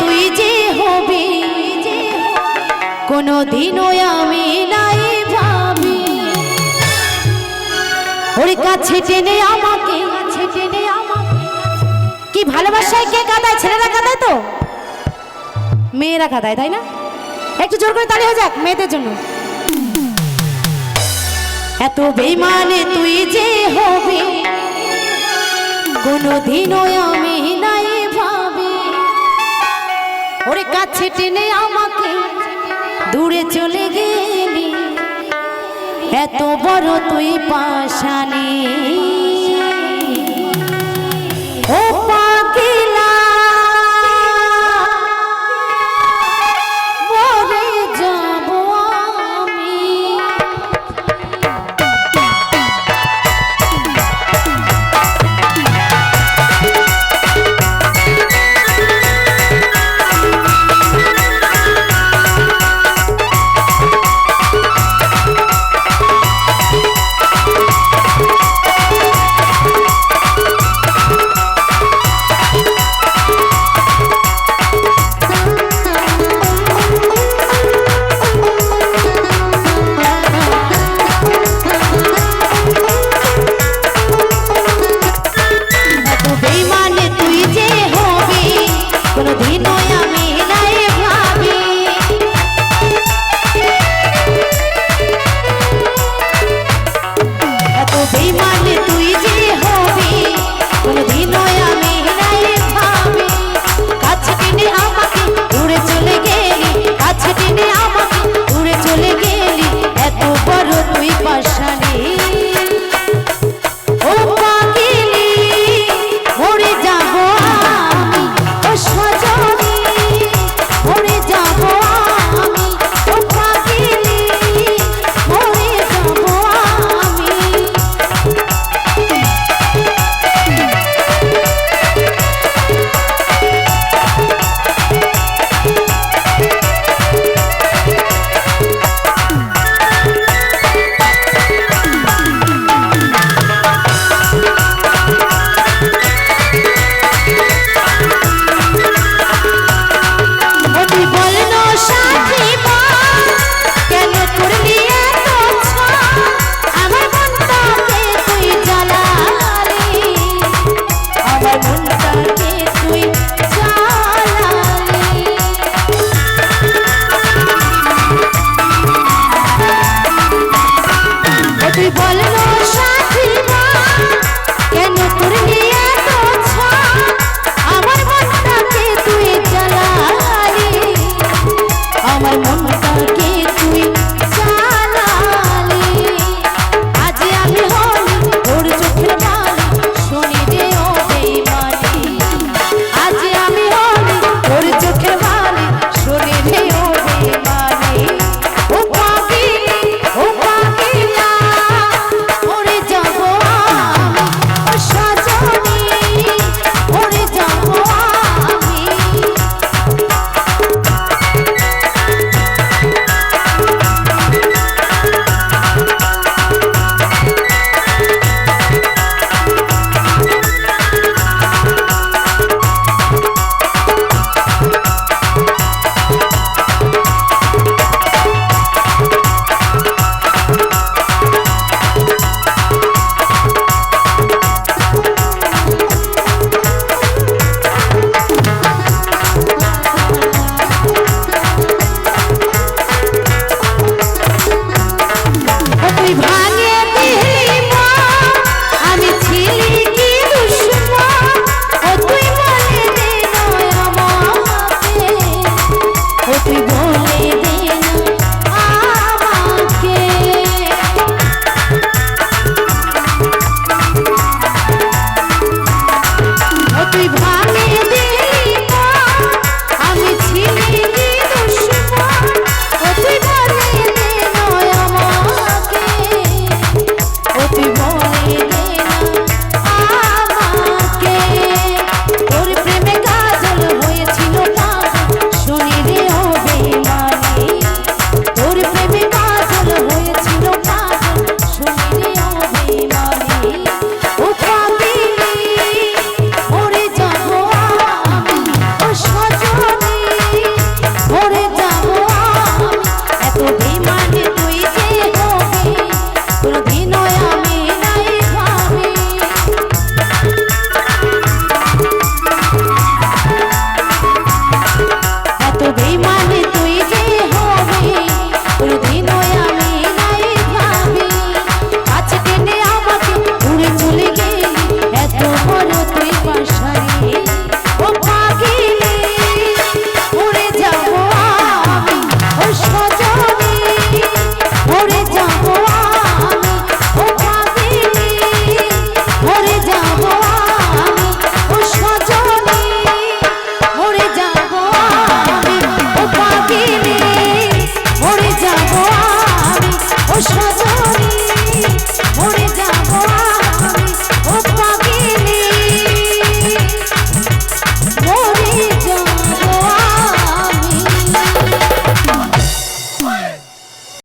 তুই যে হবি কোনো দিনও আমি নাই ভাবি। ওর কাছে টেনে আমাকে কি ভালোবাসায় কে কাঁদায়? ছেলেরা কাঁদায় তো? মেয়েরা কাঁদায়, তাই না? একটু জোর করে হয়ে যাক মেয়েদের জন্য। এত বেমানে তুই যে হবি, কোনোদিনও আমি নাই ওরে কাছে টেনে আমাকে দূরে চলে গেলি। এত বড় তুই পাশানি।